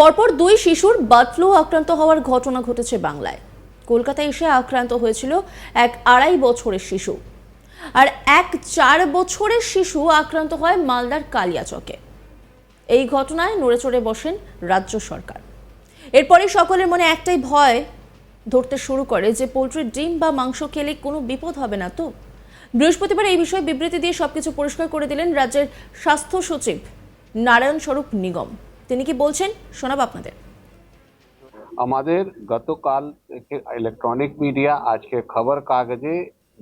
পরপর দুই শিশুর বার্ড ফ্লু আক্রান্ত হওয়ার ঘটনা ঘটেছে বাংলায়। কলকাতায় এসে আক্রান্ত হয়েছিল এক আড়াই বছরের শিশু। আর এক চার বছরের শিশু আক্রান্ত হয় মালদার কালিয়াচকে। এই ঘটনায় নড়ে চড়ে বসেন রাজ্য সরকার। এরপরে সকলের মনে একটাই ভয় ধরতে শুরু করে যে পোলট্রির ডিম বা মাংস খেলে কোনো বিপদ হবে না তো? বৃহস্পতিবার এই বিষয়ে বিবৃতি দিয়ে সবকিছু পরিষ্কার করে দিলেন রাজ্যের স্বাস্থ্য সচিব নারায়ণ স্বরূপ নিগম। তিনি কি বলছেন? শোনাব আপনাদের। আমাদের গতকাল ইলেকট্রনিক মিডিয়া আজকে খবর কাগজে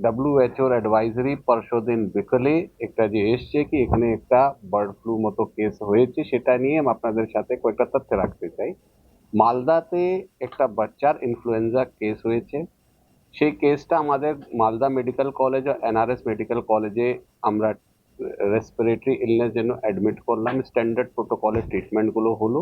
ডব্লিউএচওর অ্যাডভাইজারি পরশু দিন বিকেলে একটা যে এসছে কি, এখানে একটা বার্ড ফ্লু মতো কেস হয়েছে, সেটা নিয়ে আমি আপনাদের সাথে কয়েকটা তথ্য রাখতে চাই। মালদাতে একটা বাচ্চার ইনফ্লুয়েঞ্জা কেস হয়েছে। সেই কেসটা আমাদের মালদা মেডিকেল কলেজ ও এনআরএস মেডিকেল কলেজে আমরা রেসপিরেটরি ইলনেস জন্য অ্যাডমিট করলাম স্ট্যান্ডার্ড প্রোটোকলের ট্রিটমেন্টগুলো হলো।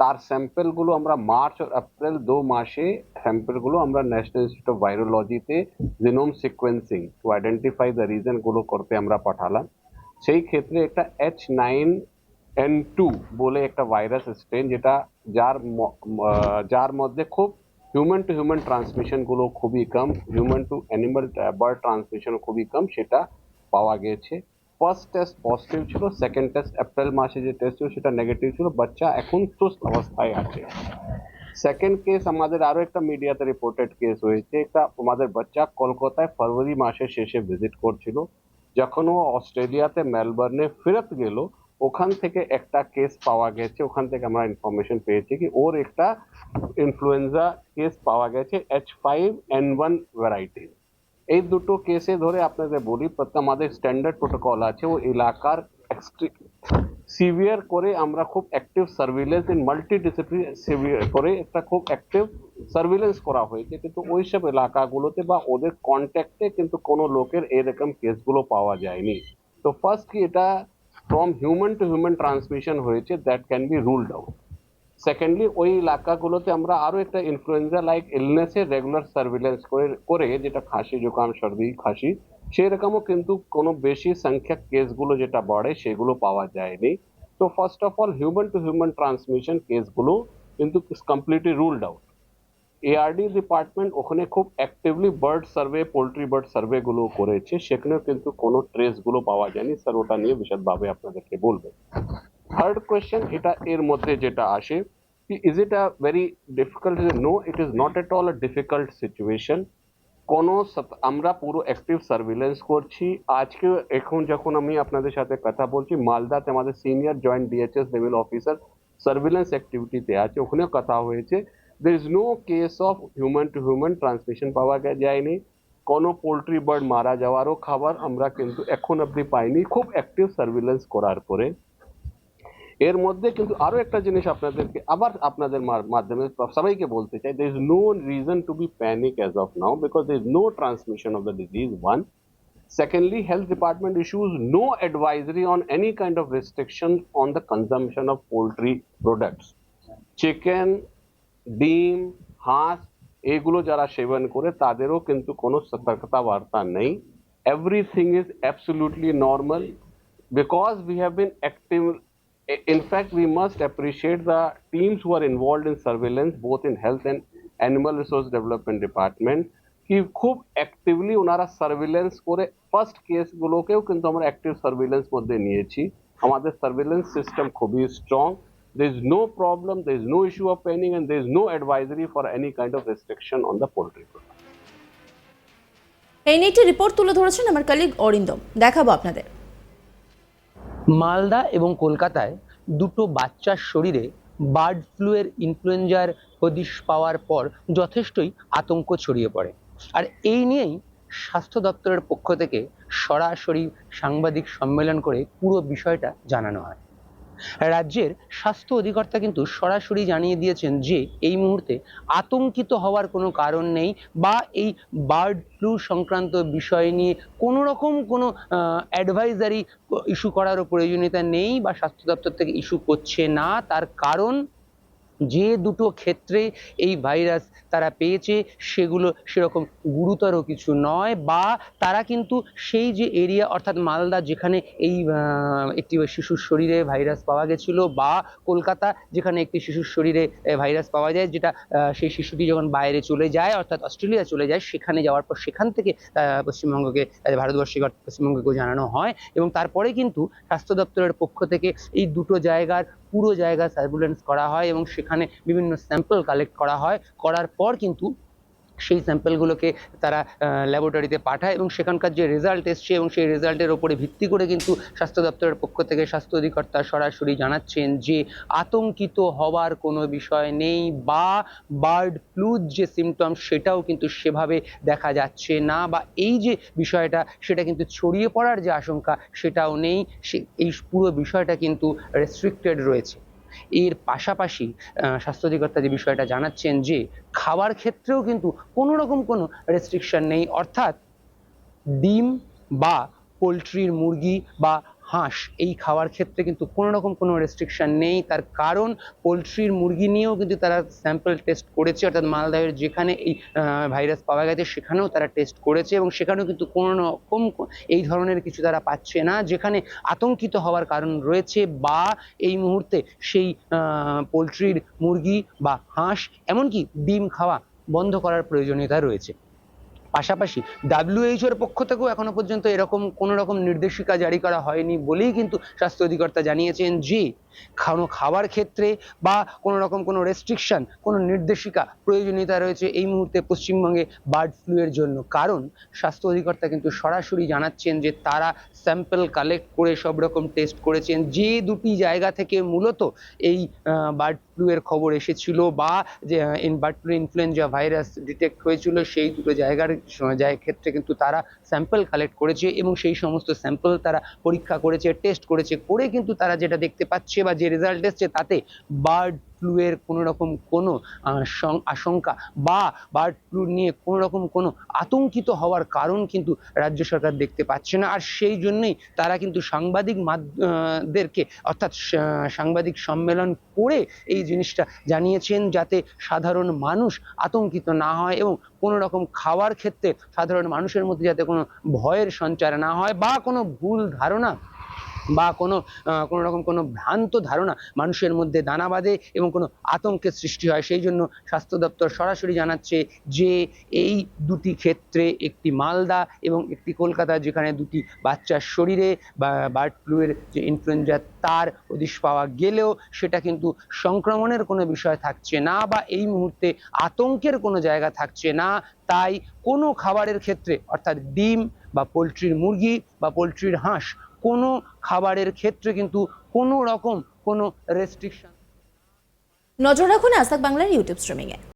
তার স্যাম্পেলগুলো আমরা মার্চ আর এপ্রিল দু মাসে স্যাম্পেলগুলো আমরা national institute of ভাইরোলজিতে genome sequencing to identify the রিজনগুলো করতে আমরা পাঠালাম। সেই ক্ষেত্রে একটা এইচ নাইন এন টু বলে একটা ভাইরাস স্ট্রেন যেটা যার যার মধ্যে খুব হিউম্যান টু হিউম্যান ট্রান্সমিশনগুলো খুবই কম human to animal bird transmission খুবই কম, সেটা পাওয়া গেছে। ফার্স্ট টেস্ট পজিটিভ ছিল সেকেন্ড টেস্ট এপ্রিল মাসে যে টেস্ট ছিল সেটা নেগেটিভ ছিল, বাচ্চা এখন সুস্থ অবস্থায় আছে। সেকেন্ড কেস আমাদের আরও একটা মিডিয়াতে রিপোর্টেড কেস হয়েছে একটা আমাদের বাচ্চা কলকাতায় ফেব্রুয়ারি মাসের শেষে ভিজিট করছিল, যখন ও অস্ট্রেলিয়াতে মেলবার্নে ফেরত গেল, ওখান থেকে একটা কেস পাওয়া গেছে, ওখান থেকে আমরা ইনফরমেশন পেয়েছি কি ওর একটা ইনফ্লুয়েঞ্জা কেস পাওয়া গেছে H five N one variety এই দুটো কেসে ধরে আপনাদের বলি আমাদের স্ট্যান্ডার্ড প্রোটোকল আছে, ও এলাকার সিভিয়ার করে আমরা খুব active surveillance in multi severe করে একটা খুব অ্যাক্টিভ সার্ভিলেন্স করা হয়েছে। কিন্তু ওইসব এলাকাগুলোতে বা ওদের কন্ট্যাক্টে কিন্তু কোনো লোকের এরকম কেসগুলো পাওয়া যায়নি। তো ফার্স্ট কি এটা from human to human transmission হয়েছে that can be ruled out secondly ওই এলাকাগুলোতে আমরা আরও একটা ইনফ্লুয়েঞ্জা লাইক ইলনেসের রেগুলার সার্ভিলেন্স করে করে যেটা খাসি জোকাম সর্দি, খাসি, সেরকমও কিন্তু কোনো বেশি সংখ্যক কেসগুলো যেটা বাড়ে সেগুলো পাওয়া যায়নি। তো first of all human to human transmission কেসগুলো কিন্তু completely ruled out ARD department ওখানে খুব actively bird survey poultry bird survey গুলো করেছে। সেখানেও কিন্তু কোনো ট্রেসগুলো পাওয়া যায়নি। স্যার ওটা নিয়ে বিশদভাবে আপনাদেরকে বলব। থার্ড কোয়েশ্চেন এটা এর মধ্যে যেটা আসে is it a very difficult no it is not at all a difficult situation কোনো আমরা পুরো অ্যাক্টিভ সার্ভিলেন্স করছি। আজকে এখন যখন আমি আপনাদের সাথে কথা বলছি, মালদাতে আমাদের senior joint DHS level officer surveillance অ্যাক্টিভিটিতে আছে ওখানেও কথা হয়েছে। There is no case of human to human transmission পাওয়া যায়নি। কোনো পোলট্রি বার্ড মারা যাওয়ারও খাবার আমরা কিন্তু এখন অবধি পাইনি। খুব অ্যাক্টিভ সার্ভিলেন্স করার পরে। এর মধ্যে কিন্তু আরও একটা জিনিস আপনাদেরকে আবার আপনাদের মার- মাধ্যমে সবাইকে বলতে চাই there is no reason to be panic as of now because there is no transmission of the disease one Secondly, health department issues no advisory on any kind of restriction on the consumption of poultry products. Chicken, ডিম হাঁস এগুলো যারা সেবন করে তাদেরও কিন্তু কোনো সতর্কতা বার্তা নেই everything is absolutely normal because we have been active in fact we must appreciate the teams who are involved in surveillance both in health and animal resource development department কি খুব অ্যাক্টিভলি ওনারা সার্ভিলেন্স করে first কেসগুলোকেও কিন্তু আমরা active surveillance মধ্যে নিয়েছি আমাদের surveillance system খুবই strong is no problem there is no issue of panic and there is no advisory for any kind of restriction on the poultry product এই নিয়ে একটি রিপোর্ট তুলে ধরেছেন আমার কালিগ অরিন্দম দেখাবো আপনাদের মালদা এবং কলকাতায় দুটো বাচ্চার শরীরে বার্ড ফ্লু এর ইনফ্লুয়েঞ্জার হদিশ পাওয়ার পর যথেষ্টই আতঙ্ক ছড়িয়ে পড়ে। আর এই নিয়েই স্বাস্থ্য দপ্তরের পক্ষ থেকে সরাসরি সাংবাদিক সম্মেলন করে পুরো বিষয়টা জানানো হয়। রাজ্যের স্বাস্থ্য অধিকর্তা কিন্তু সরাসরি জানিয়ে দিয়েছেন যে এই মুহূর্তে আতঙ্কিত হওয়ার কোনো কারণ নেই বা এই বার্ড ফ্লু সংক্রান্ত বিষয় নিয়ে কোনো রকম কোনো অ্যাডভাইজারি ইস্যু করারও প্রয়োজনীয়তা নেই বা স্বাস্থ্য দপ্তর থেকে ইস্যু করছে না। তার কারণ যে দুটো ক্ষেত্রে এই ভাইরাস তারা পেয়েছে, সেগুলো সেরকম গুরুতর কিছু নয় বা তারা কিন্তু সেই যে এরিয়া অর্থাৎ মালদা যেখানে এই একটি শিশুর শরীরে ভাইরাস পাওয়া গেছিল বা কলকাতা যেখানে একটি শিশুর শরীরে ভাইরাস পাওয়া যায়, যেটা সেই শিশুটি যখন বাইরে চলে যায় অর্থাৎ অস্ট্রেলিয়া চলে যায়, সেখানে যাওয়ার পর সেখান থেকে পশ্চিমবঙ্গকে ভারতবর্ষকে অর্থাৎ জানানো হয় এবং তারপরে কিন্তু স্বাস্থ্য দপ্তরের পক্ষ থেকে এই দুটো জায়গার পুরো জায়গা সার্ভুলেন্স করা হয় এবং সেখানে বিভিন্ন স্যাম্পল কালেক্ট করা হয়। করার পর কিন্তু সেই স্যাম্পেলগুলোকে তারা ল্যাবরেটরিতে পাঠায় এবং সেখানকার যে রেজাল্ট এসছে এবং সেই রেজাল্টের ওপরে ভিত্তি করে কিন্তু স্বাস্থ্য দপ্তরের পক্ষ থেকে স্বাস্থ্য অধিকর্তা সরাসরি জানাচ্ছেন যে আতঙ্কিত হওয়ার কোনো বিষয় নেই বা বার্ড ফ্লুর যে সিমটম সেটাও কিন্তু সেভাবে দেখা যাচ্ছে না বা এই যে বিষয়টা সেটা কিন্তু ছড়িয়ে পড়ার যে আশঙ্কা সেটাও নেই এই পুরো বিষয়টা কিন্তু রেস্ট্রিক্টেড রয়েছে। এর পাশাপাশি স্বাস্থ্য অধিকর্তা যে বিষয়টা জানাচ্ছেন যে খাবার ক্ষেত্রেও কিন্তু কোনো রকম কোনো রেস্ট্রিকশন নেই। অর্থাৎ ডিম বা পোলট্রির মুরগি বা হাঁস এই খাওয়ার ক্ষেত্রে কিন্তু কোনো রকম কোনো রেস্ট্রিকশন নেই। তার কারণ, পোলট্রির মুরগি নিয়েও কিন্তু তারা স্যাম্পল টেস্ট করেছে। অর্থাৎ মালদাহের যেখানে এই ভাইরাস পাওয়া গেছে, সেখানেও তারা টেস্ট করেছে এবং সেখানেও কিন্তু কোনো রকম এই ধরনের কিছু তারা পাচ্ছে না, যেখানে আতঙ্কিত হওয়ার কারণ রয়েছে বা এই মুহূর্তে সেই পোলট্রির মুরগি বা হাঁস, এমনকি ডিম খাওয়া বন্ধ করার প্রয়োজনীয়তা রয়েছে। পাশাপাশি ডাব্লিউএইচওর পক্ষ থেকেও এখনও পর্যন্ত এরকম কোনো রকম নির্দেশিকা জারি করা হয়নি বলেই কিন্তু স্বাস্থ্য অধিকর্তা জানিয়েছেন যে খানো খাওয়ার ক্ষেত্রে বা কোনো রকম কোনো রেস্ট্রিকশন কোনো নির্দেশিকা প্রয়োজনীয়তা রয়েছে এই মুহূর্তে পশ্চিমবঙ্গে বার্ড ফ্লু এর জন্য। কারণ স্বাস্থ্য অধিকর্তা কিন্তু সরাসরি জানাচ্ছেন যে, তারা স্যাম্পল কালেক্ট করে সব রকম টেস্ট করেছেন। যে দুটি জায়গা থেকে মূলত এই বার্ড ফ্লু এর খবর এসেছিল বা যে bird flu influenza virus detect হয়েছিল, সেই দুটো জায়গার ক্ষেত্রে কিন্তু তারা স্যাম্পল কালেক্ট করেছে এবং সেই সমস্ত স্যাম্পল তারা পরীক্ষা করেছে টেস্ট করেছে, করে কিন্তু তারা যেটা দেখতে পাচ্ছে বা যে রেজাল্ট এসছে তাতে বার্ড ফ্লু এর কোনো রকম কোনো আশঙ্কা বা বার্ড ফ্লু নিয়ে কোনো রকম কোনো আতঙ্কিত হওয়ার কারণ কিন্তু রাজ্য সরকার দেখতে পাচ্ছে না। আর সেই জন্যই তারা কিন্তু সাংবাদিক মাধ্য- আহ, দেরকে অর্থাৎ সাংবাদিক সম্মেলন করে এই জিনিসটা জানিয়েছেন যাতে সাধারণ মানুষ আতঙ্কিত না হয় এবং কোনো রকম খাওয়ার ক্ষেত্রে সাধারণ মানুষের মধ্যে যাতে কোনো ভয়ের সঞ্চার না হয় বা কোনো ভুল ধারণা বা কোনো কোনো রকম কোনো ভ্রান্ত ধারণা মানুষের মধ্যে দানা বাঁধে এবং কোনো আতঙ্কের সৃষ্টি হয়। সেই জন্য স্বাস্থ্য দপ্তর সরাসরি জানাচ্ছে যে, এই দুটি ক্ষেত্রে একটি মালদা এবং একটি কলকাতা যেখানে দুটি বাচ্চার শরীরে বা বার্ড ফ্লুয়ের যে ইনফ্লুয়েঞ্জা তার হদিশ পাওয়া গেলেও সেটা কিন্তু সংক্রমণের কোনো বিষয় থাকছে না বা এই মুহূর্তে আতঙ্কের কোনো জায়গা থাকছে না। তাই কোনো খাবারের ক্ষেত্রে, অর্থাৎ ডিম বা পোলট্রির মুরগি বা পোলট্রির হাঁস কোনো খাবারের ক্ষেত্রে কিন্তু কোনো রকম কোনো রেস্ট্রিকশন নজর রাখুন আসাক বাংলার ইউটিউব স্ট্রিমিংয়ে